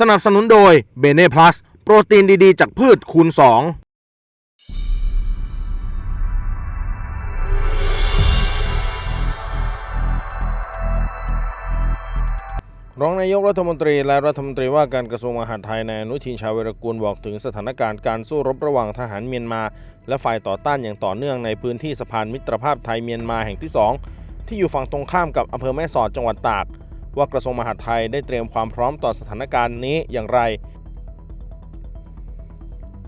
สนับสนุนโดยเบเน่พลัสโปรตีนดีๆ จากพืชคูณ 2รองนายกรัฐมนตรีและรัฐมนตรีว่าการกระทรวงมหาดไทยนายอนุทินชาญวิรกูลบอกถึงสถานการณ์การสู้รบระหว่างทหารเมียนมา และฝ่ายต่อต้านอย่างต่อเนื่องในพื้นที่สะพานมิตรภาพไทยเมียนมาแห่งที่ 2 ที่อยู่ฝั่งตรงข้ามกับอำเภอแม่สอดจังหวัดตาก ว่ากระทรวงมหาดไทยได้เตรียมความพร้อมต่อสถานการณ์นี้อย่างไร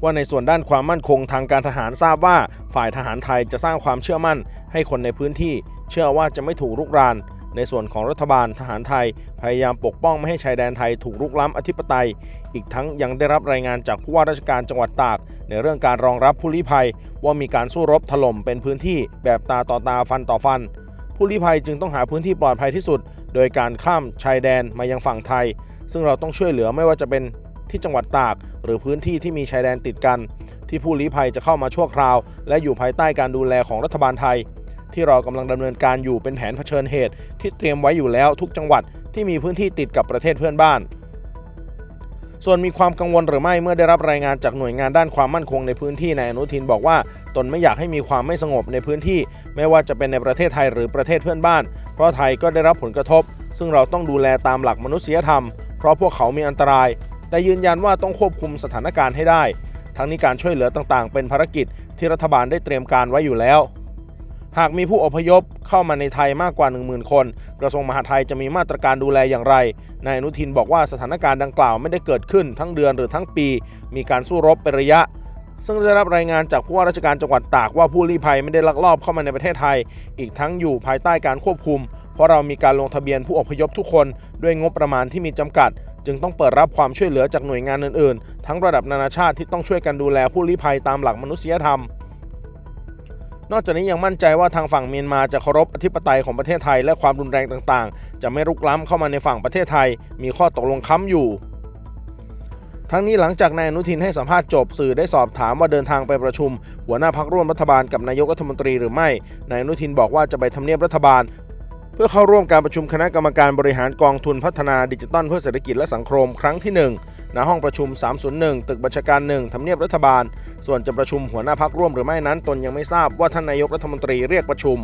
ว่าในส่วนด้านความมั่นคงทางการทหารทราบว่า ฝ่ายทหารไทยจะสร้างความเชื่อมั่น ให้คนในพื้นที่ เชื่อว่าจะไม่ถูกรุกราน ในส่วนของรัฐบาลทหารไทย พยายามปกป้องไม่ให้ชายแดนไทยถูกรุกล้ำอธิปไตย อีกทั้งยังได้รับรายงานจากผู้ว่าราชการจังหวัดตาก ในเรื่องการรองรับผู้ลี้ภัย ว่ามีการสู้รบถล่มเป็นพื้นที่แบบตาต่อตาฟันต่อฟัน ผู้ลี้ภัยจึงต้องหาพื้นที่ปลอดภัยที่สุด โดยการข้ามชายแดนมายังฝั่งไทย ซึ่งเราต้องช่วยเหลือไม่ว่าจะเป็นที่จังหวัดตาก หรือพื้นที่ที่มีชายแดนติดกัน ที่ผู้ลี้ภัยจะเข้ามาชั่วคราว และอยู่ภายใต้การดูแลของรัฐบาลไทย ที่เรากำลังดำเนินการอยู่เป็นแผนเผชิญเหตุ ที่เตรียมไว้อยู่แล้วทุกจังหวัดที่มีพื้นที่ติดกับประเทศเพื่อนบ้าน ส่วนมีความกังวลหรือไม่เมื่อได้รับรายงานจากหน่วยงานด้านความมั่นคงในพื้นที่นายอนุทินบอกว่า ตนไม่อยากให้มีความไม่สงบในพื้นที่ ไม่ว่าจะเป็นในประเทศไทยหรือประเทศเพื่อนบ้าน เพราะไทยก็ได้รับผลกระทบ ซึ่งเราต้องดูแลตามหลักมนุษยธรรม เพราะพวกเขามีอันตราย แต่ยืนยันว่าต้องควบคุมสถานการณ์ให้ได้ ทั้งนี้การช่วยเหลือต่างๆ เป็นภารกิจที่รัฐบาลได้เตรียมการไว้อยู่แล้ว หากมีผู้อพยพเข้ามาในไทยมากกว่า 10,000 คน กระทรวงมหาดไทยจะมีมาตรการดูแลอย่างไร นายอนุทินบอกว่าสถานการณ์ดังกล่าวไม่ได้เกิดขึ้นทั้งเดือนหรือทั้งปี มีการสู้รบเป็นระยะ ซึ่งได้รับรายงานจากผู้ว่าราชการจังหวัดตากว่าผู้ลี้ภัยไม่ได้ลักลอบเข้ามาในประเทศไทย อีกทั้งอยู่ภายใต้การควบคุม เพราะเรามีการลงทะเบียนผู้อพยพทุกคน ด้วยงบประมาณที่มีจำกัด จึงต้องเปิดรับความช่วยเหลือจากหน่วยงานอื่น ๆ ทั้งระดับนานาชาติที่ต้องช่วยกันดูแลผู้ลี้ภัยตามหลักมนุษยธรรม นอกจากนี้ยังมั่นใจว่าทางฝั่งเมียนมาจะเคารพอธิปไตยของประเทศไทย และความรุนแรงต่างๆ จะไม่รุกล้ำเข้ามาในฝั่งประเทศไทย มีข้อตกลงค้ำอยู่ทั้งนี้หลังจากนายอนุทินให้สัมภาษณ์จบสื่อได้สอบถามว่าเดินทางไปประชุม หัวหน้าพักร่วมรัฐบาลกับนายกรัฐมนตรีหรือไม่ นายอนุทินบอกว่าจะไปทำเนียบรัฐบาล เพื่อเข้าร่วมการประชุมคณะกรรมการบริหารกองทุนพัฒนาดิจิทัลเพื่อเศรษฐกิจและสังคมครั้งที่ 1 ณห้องประชุม 301 ตึกบัญชาการ 1ทำเนียบรัฐบาล ส่วนจะประชุมหัวหน้าพักร่วมหรือไม่นั้น ตนยังไม่ทราบว่าท่านนายกรัฐมนตรีเรียกประชุม